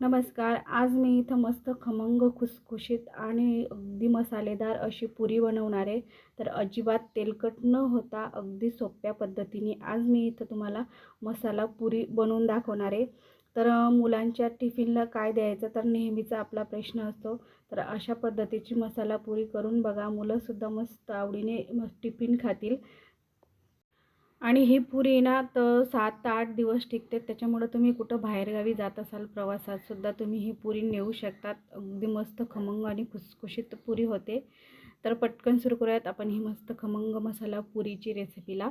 नमस्कार. आज मी इथं मस्त खमंग खुसखुशीत आणि अगदी मसालेदार अशी पुरी बनवणार आहे. तर अजिबात तेलकट न होता अगदी सोप्या पद्धतीने आज मी इथं तुम्हाला मसाला पुरी बनवून दाखवणार आहे. तर मुलांच्या टिफिनला काय द्यायचं तर नेहमीचा आपला प्रश्न असतो. तर अशा पद्धतीची मसाला पुरी करून बघा मुलंसुद्धा मस्त आवडीने मस्त टिफिन खातील. आणि ही पुरी ना तर सात आठ दिवस टिकते त्याच्यामुळं तुम्ही कुठं बाहेरगावी जात असाल प्रवासात सुद्धा तुम्ही ही पुरी नेऊ शकतात. अगदी मस्त खमंग आणि खुसखुशीत पुरी होते. तर पटकन सुरू करूयात आपण ही मस्त खमंग मसाला पुरीची रेसिपीला.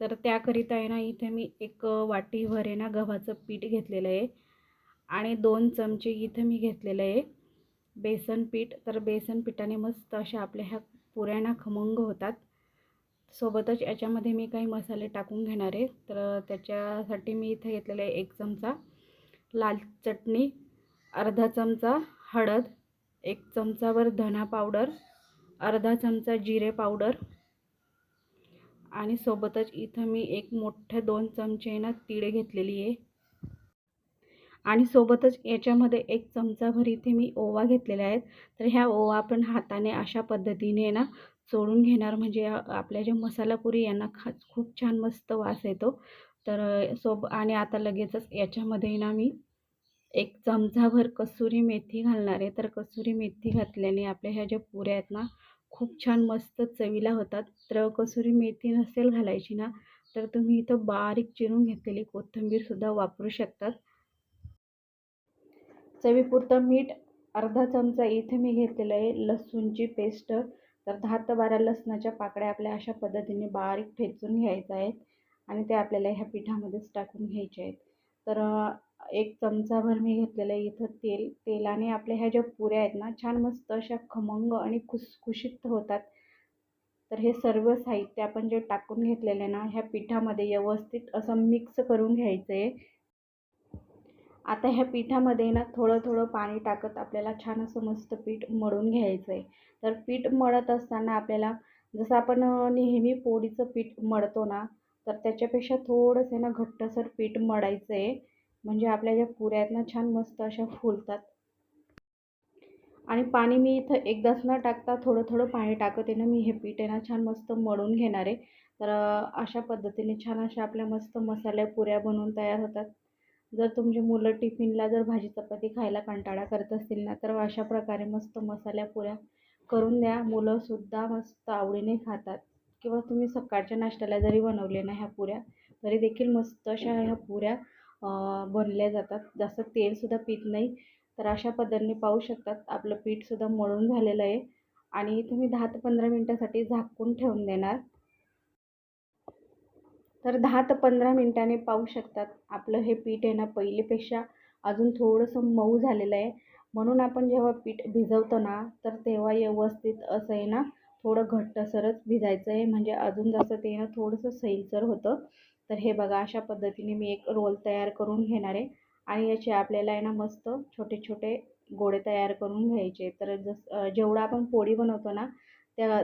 तर त्याकरिता आहे ना इथे मी एक वाटीभर आहे ना गव्हाचं पीठ घेतलेलं आहे. आणि दोन चमचे इथं मी घेतलेलं आहे बेसन पीठ. तर बेसन पिठाने मस्त अशा आपल्या ह्या पुऱ्यांना खमंग होतात. सोबतच याच्यामध्ये मी काही मसाले टाकून घेणार आहे. तर त्याच्यासाठी मी इथे घेतलेला आहे एक चमचा लाल चटणी अर्धा चमचा हळद एक चमचाभर धना पावडर अर्धा चमचा जिरे पावडर आणि सोबतच इथं मी एक मोठे दोन चमचे ना तिळे घेतलेली आहे. आणि सोबतच याच्यामध्ये एक चमचाभर इथे मी ओवा घेतलेला आहेत तर ह्या ओवा आपण हाताने अशा पद्धतीने ना चोळून घेणार म्हणजे आपल्या ज्या मसाला पुरी यांना खा खूप छान मस्त वास येतो. तर सोब आणि आता लगेचच याच्यामध्ये ना मी एक चमचाभर कसुरी मेथी घालणार आहे. तर कसुरी मेथी घातल्याने आपल्या ह्या ज्या पुऱ्या आहेत ना खूप छान मस्त चवीला होतात. तर कसुरी मेथी नसेल घालायची ना तर तुम्ही इथं बारीक चिरून घेतलेली कोथिंबीरसुद्धा वापरू शकतात. चवीपुरतं मीठ अर्धा चमचा इथे मी घेतलेलं आहे लसूणची पेस्ट. तर दहा ते बारा लसणाच्या पाकळ्या आपल्या अशा पद्धतीने बारीक ठेचून घ्यायच्या आहेत आणि ते आपल्याला ह्या पिठामध्येच टाकून घ्यायचे आहेत. तर एक चमचाभर मी घेतलेलं आहे इथं तेल. तेलाने आपल्या ह्या ज्या पुऱ्या आहेत ना छान मस्त अशा खमंग आणि खुसखुशीत होतात. तर हे सर्व साहित्य आपण जे टाकून घेतलेलं ना ह्या पिठामध्ये व्यवस्थित असं मिक्स करून घ्यायचं आहे. आता ह्या पिठामध्ये ना थोडं थोडं पाणी टाकत आपल्याला छान असं मस्त पीठ मळून घ्यायचं आहे तर पीठ मळत असताना आपल्याला जसं आपण नेहमी पोळीचं पीठ मळतो ना तर त्याच्यापेक्षा थोडंसं ना घट्टसर पीठ मळायचं आहे म्हणजे आपल्या ज्या पुऱ्या आहेत ना छान मस्त अशा फुलतात. आणि पाणी मी इथं एकदाच न टाकता थोडं थोडं पाणी टाकत आहे ना मी हे पीठ आहे ना छान मस्त मळून घेणार आहे. तर अशा पद्धतीने छान अशा आपल्या मस्त मसाल्या पुऱ्या बनवून तयार होतात. जर तुमची मुलं टिफिनला जर भाजी चपाती खायला कंटाळा करत असतील ना तर अशा प्रकारे मस्त मसाल्या पुऱ्या करून द्या. मुलंसुद्धा मस्त आवडीने खातात. किंवा तुम्ही सकाळच्या नाश्त्याला जरी बनवले ना ह्या पुऱ्या तरी देखील मस्त अशा ह्या पुऱ्या बनल्या जातात. जास्त तेलसुद्धा पीत नाही. तर अशा पद्धतीने पाहू शकतात. आपलं पीठसुद्धा मळून झालेलं आहे. आणि तुम्ही दहा ते पंधरा मिनटासाठी झाकून ठेवून देणार. तर दहा ते पंधरा मिनटाने पाहू शकतात. आपलं हे पीठ आहे ना पहिलेपेक्षा अजून थोडंसं मऊ झालेलं आहे. म्हणून आपण जेव्हा पीठ भिजवतो ना तर तेव्हा व्यवस्थित असं आहे ना थोडं घट्टसरच भिजायचं आहे. म्हणजे अजून जसं ते ना थोडंसं सैलसर होतं. तर हे बघा अशा पद्धतीने मी एक रोल तयार करून घेणार आहे. आणि याचे आपल्याला आहे ना मस्त छोटे छोटे गोळे तयार करून घ्यायचे तर जस जेवढं आपण पोळी बनवतो ना त्या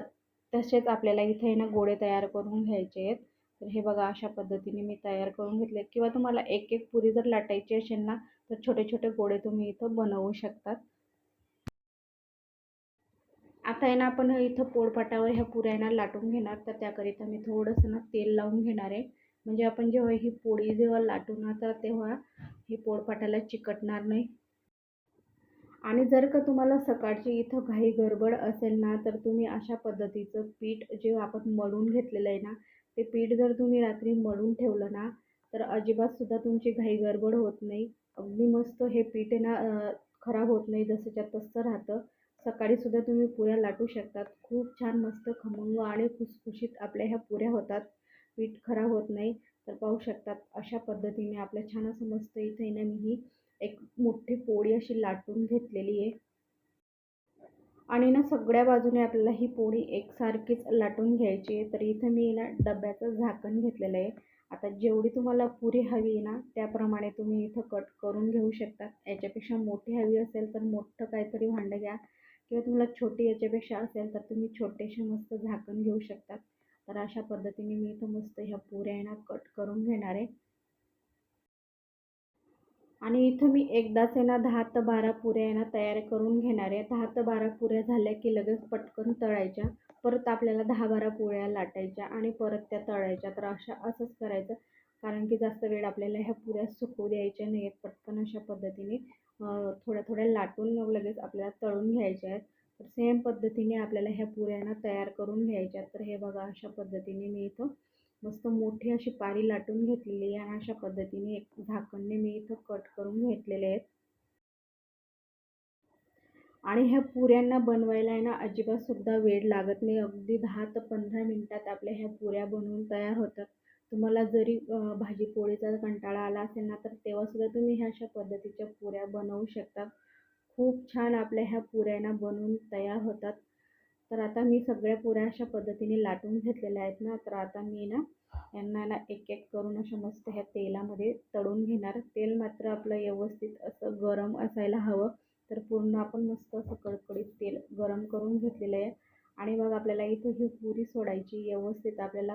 तसेच आपल्याला इथे ना गोळे तयार करून घ्यायचे आहेत. तर हे बघा अशा पद्धतीने मी तयार करून घेतले किंवा तुम्हाला एक एक पुरी जर लाटायची असेल ना तर छोटे छोटे गोळे तुम्ही इथं बनवू शकतात. आता आहे ना आपण इथं पोळपाटावर ह्या पुऱ्या ना लाटून घेणार. तर त्याकरिता मी थोडंसं ना तेल लावून घेणार आहे. म्हणजे आपण जेव्हा ही पोळी जेव्हा लाटू ना तर तेव्हा ही पोळपाटाला चिकटणार नाही. आणि जर का तुम्हाला सकाळची इथं घाई गडबड असेल ना तर तुम्ही अशा पद्धतीचं पीठ जे आपण मळून घेतलेलं आहे ना ते पीठ जर तुम्ही रात्री मळून ठेवलं ना तर अजिबातसुद्धा तुमची घाई गडबड होत नाही. अगदी मस्त हे पीठ आहे ना खराब होत नाही जसंच्या तसं राहतं. सकाळीसुद्धा तुम्ही पुऱ्या लाटू शकतात. खूप छान मस्त खमंग आणि खुसखुशीत आपल्या ह्या पुऱ्या होतात. पीठ खराब होत नाही तर पाहू शकतात. अशा पद्धतीने आपल्या छान असं मस्त इथे ना मी ही एक मोठी पोळी अशी लाटून घेतलेली आहे. आणि ना सगळ्या बाजूने आपल्याला ही पोळी एकसारखीच लाटून घ्यायची आहे. तर इथं मी ना डब्याचं झाकण घेतलेलं आहे. आता जेवढी तुम्हाला पुरी हवी आहे ना त्याप्रमाणे तुम्ही इथं कट करून घेऊ शकता. याच्यापेक्षा मोठी हवी असेल तर मोठं काहीतरी भांडं घ्या. किंवा तुम्हाला छोटी याच्यापेक्षा असेल तर तुम्ही छोटेसे मस्त झाकण घेऊ शकता. तर अशा पद्धतीने मी इथं मस्त ह्या पुऱ्या ना कट करून घेणार आहे. आणि इथं मी एकदाच आहे ना दहा ते बारा पुऱ्या आहे ना तयार करून घेणार आहे. दहा ते बारा पुऱ्या झाल्या की लगेच पटकन तळायच्या. परत आपल्याला दहा बारा पुऱ्या लाटायच्या आणि परत त्या तळायच्या. तर अशा असंच करायचं. कारण की जास्त वेळ आपल्याला ह्या पुऱ्या सुकू द्यायच्या नाही आहेत पटकन अशा पद्धतीने थोड्या थोड्या लाटून लगेच आपल्याला तळून घ्यायच्या आहेत. तर सेम पद्धतीने आपल्याला ह्या पुऱ्यांना तयार करून घ्यायच्या तर हे बघा अशा पद्धतीने मी इथं मस्त मोठी अशी पारी लाटून घेतलेली आहे आणि अशा पद्धतीने एक झाकणने मी इथं कट करून घेतलेले आहेत. आणि ह्या पुऱ्यांना बनवायला आहे ना अजिबातसुद्धा वेळ लागत नाही. अगदी दहा ते पंधरा मिनटात आपल्या ह्या पुऱ्या बनवून तयार होतात. तुम्हाला जरी भाजी पोळीचा कंटाळा आला असेल ना तर तेव्हासुद्धा तुम्ही ह्या अशा पद्धतीच्या पुऱ्या बनवू शकता. खूप छान आपल्या ह्या पुऱ्यांना बनवून तयार होतात. तर आता मी सगळ्या पुऱ्या अशा पद्धतीने लाटून घेतलेल्या आहेत ना तर आता मी ना यांना ना एक एक करून अशा मस्त ह्या तेलामध्ये तळून घेणार. तेल मात्र आपलं व्यवस्थित असं गरम असायला हवं. तर पूर्ण आपण मस्त असं कडकडीत तेल गरम करून घेतलेलं आहे. आणि मग आपल्याला इथे ही पुरी सोडायची व्यवस्थित आपल्याला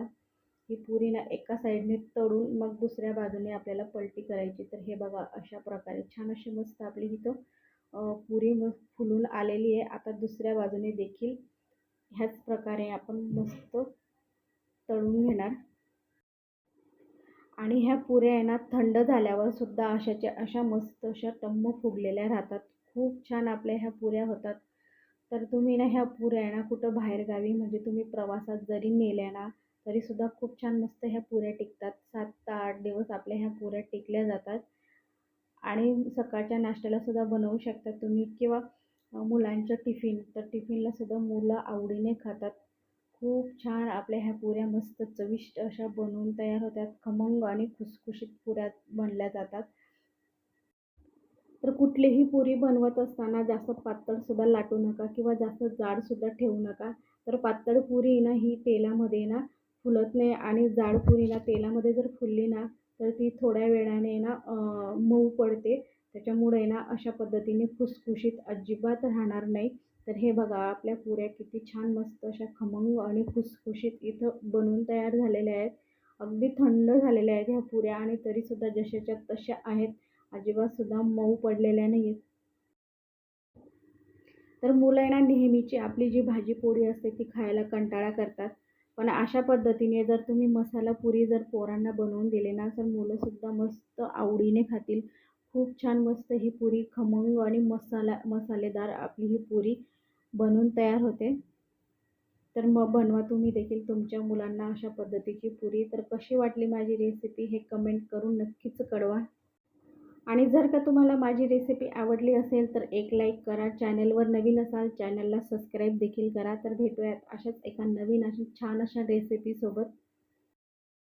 ही पुरी ना एका साईडने तळून मग दुसऱ्या बाजूने आपल्याला पलटी करायची. तर हे बघा अशा प्रकारे छान अशी मस्त आपली इथं पुरी मग फुलून आलेली आहे. आता दुसऱ्या बाजूने देखील ह्याच प्रकारे आपण मस्त तळून घेणार. आणि ह्या पुऱ्या आहे ना थंड झाल्यावर सुद्धा अशाच्या अशा मस्त अशा टम्म फुगलेल्या राहतात. खूप छान आपल्या ह्या पुऱ्या होतात. तर तुम्ही ना ह्या पुऱ्या आहे ना कुठं बाहेरगावी म्हणजे तुम्ही प्रवासात जरी नेल्या ना तरीसुद्धा खूप छान मस्त ह्या पुऱ्या टिकतात. सात ते आठ दिवस आपल्या ह्या पुऱ्या टिकल्या जातात. आणि सकाळच्या नाश्त्याला सुद्धा बनवू शकता तुम्ही. किंवा मुलांचं टिफिन तर टिफिनला सुद्धा मुलं आवडीने खातात. खूप छान आपल्या ह्या पुऱ्या मस्त चविष्ट अशा बनवून तयार होतात. खमंग आणि खुसखुशीत पुऱ्या बनल्या जातात. तर कुठलीही पुरी बनवत असताना जास्त पातळसुद्धा लाटू नका किंवा जास्त जाडसुद्धा ठेवू नका. तर पातळ पुरी ना ही तेलामध्ये ना फुलत नाही आणि जाड पुरी ना तेलामध्ये जर फुलली ना तर ती थोड्या वेळाने ना मऊ पडते. त्याच्यामुळे ना अशा पद्धतीने खुसखुशीत अजिबात राहणार नाही. तर हे बघा आपल्या पुऱ्या किती छान मस्त अशा खमंग आणि खुसखुशीत इथं बनवून तयार झालेल्या आहेत. अगदी थंड झालेल्या आहेत ह्या पुऱ्या आणि तरीसुद्धा जशाच्या तशा आहेत. अजिबातसुद्धा मऊ पडलेल्या नाही आहेत तर मुलं आहे ना नेहमीची आपली जी भाजी पोळी असते ती खायला कंटाळा करतात. पण अशा पद्धतीने जर तुम्ही मसाला पुरी जर पोरांना बनवून दिले ना तर मुलंसुद्धा मस्त आवडीने खातील. खूप छान मस्त ही पुरी खमंग आणि मसाला मसालेदार आपली ही पुरी बनवून तयार होते. तर मग बनवा तुम्ही देखील तुमच्या मुलांना अशा पद्धतीची पुरी. तर कशी वाटली माझी रेसिपी हे कमेंट करून नक्कीच कळवा. आणि जर का तुम्हाला माझी रेसिपी आवडली असेल तर एक लाईक करा. चॅनलवर नवीन असाल चॅनलला सबस्क्राईब देखील करा. तर भेटूयात अशाच एका नवीन अशा छान अशा रेसिपीसोबत